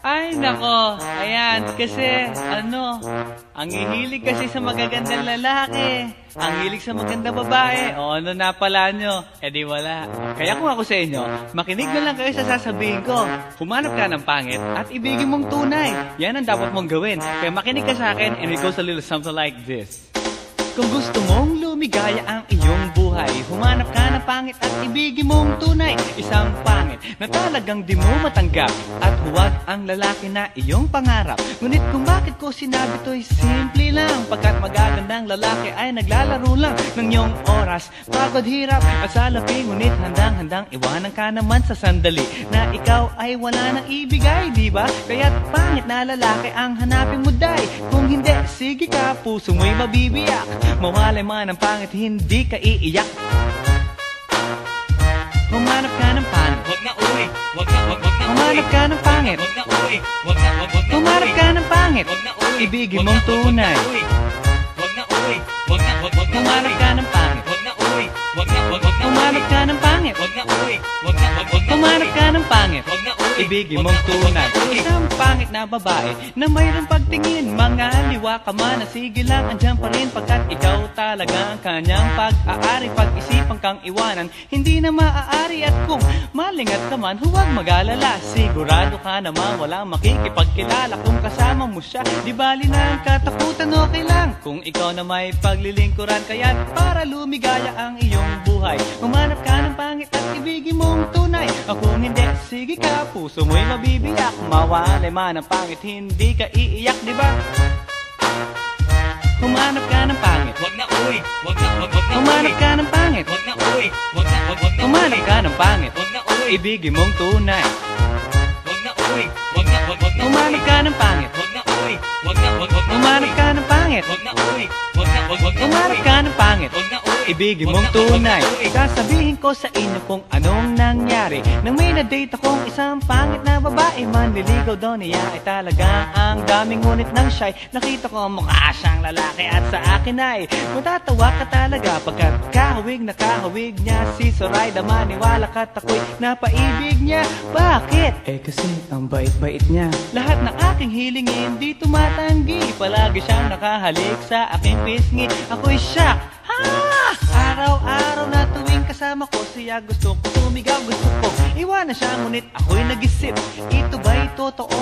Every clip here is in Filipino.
Ay, nako. Ayan, kasi, ano, ang hihilig kasi sa magagandang lalaki. Ang hilig sa magandang babae. O ano na pala nyo? E di wala. Kaya kung ako sa inyo, makinig na lang kayo sa sasabihin ko. Humanap ka ng pangit at ibigin mong tunay. Yan ang dapat mong gawin. Kaya makinig ka sa akin and it goes a little something like this. Kung gusto mong lumigaya ang iyong buhay pangit at ibigin mong tunay. Isang pangit na talagang di mo matanggap. At huwag ang lalaki na iyong pangarap. Ngunit kung bakit ko sinabi to'y simple lang Pagkat magagandang lalaki ay naglalaro lang Ng iyong oras, pagod hirap at salapi Ngunit handang-handang iwanan ka naman sa sandali. Na ikaw ay wala nang ibigay, di ba? Kaya't pangit na lalaki ang hanapin mo day. Kung hindi, sige ka, puso mo'y mabibiyak. Mawalay man ang pangit, hindi ka iiyak Humanap ka ng pangit. Na uwi, na, na Humanap ka ng pangit. Wag na uwi, Ibigin mong tunay. uwi. Wag na uwi, wag na, wag, wag na Humanap ka ng pangit. Wag na uwi, wag na, wag, wag na Humanap ka ng pangit. Wag na uwi, wag na, wag, wag na Humanap ka ng pangit. Wag na wag mong tunay. Isang pangit na babae Na mayroong pagtingin. Mga liwa ka man na Sige lang, andyan pa rin Pagkat ikaw talaga ang kanyang pag-aari. Pag-isipan kang iwanan Hindi na maaari. At kung malingat ka man Huwag mag-alala. Sigurado ka naman Walang makikipagkilala. Kung kasama mo siya Di bali na ang katakutan lang Kung ikaw na may paglilingkuran Kaya para lumigaya ang iyong buhay. Humanap ka ng pangit At ibigin mong tunay. Kung hindi, sige ka Puso mo'y mabibiyak. Mawalay man ang pangit Hindi ka iiyak, di ba? Humanap ka ng pangit. Wag na uwi, wag na, wag, wag na Humanap ka ng pangit. Wag na uwi, wag na, wag, wag na Humanap ka ng pangit. Wag na uwi, Ibigin mong tunay pangit Wag na uwi, wag na, uwi. ka ng pangit na uwi. Ibigin mong tunay. Sasabihin ko sa inyo kung nangyari Nang may na-date akong isang pangit na babae. Manliligaw daw niya ay talagang ang daming ngunit ng shy Nakita ko mukha siyang lalaki at sa akin ay Matatawa ka talaga. Pagkat kahawig na kahawig niya Si Soraya maniwala ka't ako'y napaibig niya. Bakit? Eh kasi ang bait-bait niya. Lahat ng aking hilingin di tumatanggi. Palagi siyang nakahalik sa aking pisngi. Ako'y shock. Ha! Tuwing kasama ko siya Gusto ko sumigaw, gusto ko. Iwanan siya ngunit ako'y nag-isip Ito ba'y totoo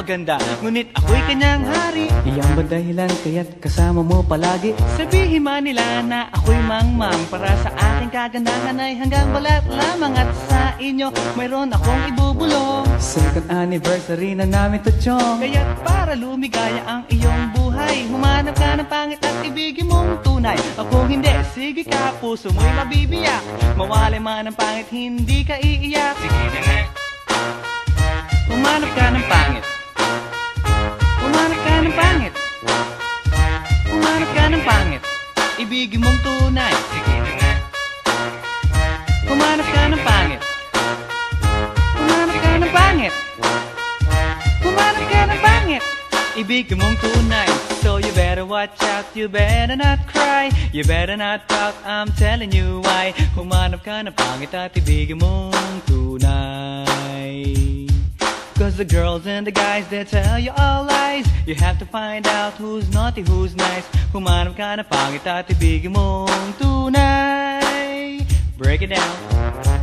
maganda, ngunit ako'y kanyang hari. Iyan ba dahilan kaya't kasama mo palagi? Sabihin man nila na ako'y mangmang Para sa aking kagandahan ay hanggang balat lamang At sa inyo mayroon akong ibubulong Second anniversary na namin to chong. Kaya't para lumigaya ang iyong buhay Humanap ka ng pangit at ibigin mong tunay. O kung hindi, sige ka, puso mo'y mabibiyak. Mawalay man ang pangit, hindi ka iiyak. Sige na nga. Humanap ka ng pangit Humanap ka ng pangit. Humanap ka ng pangit. Ibigin mong tunay. Sige na nga. Humanap ka ng pangit. Humanap ka ng pangit. Humanap ka ng pangit. Ibigin mong tunay. So you better watch out, you better not cry. You better not pout, I'm telling you why. Humanap ka ng pangit at ibigin mong tunay Cause the girls and the guys, they tell you all lies. You have to find out who's naughty, who's nice. Humanap ka ng pangit at ibigin mong tunay Break it down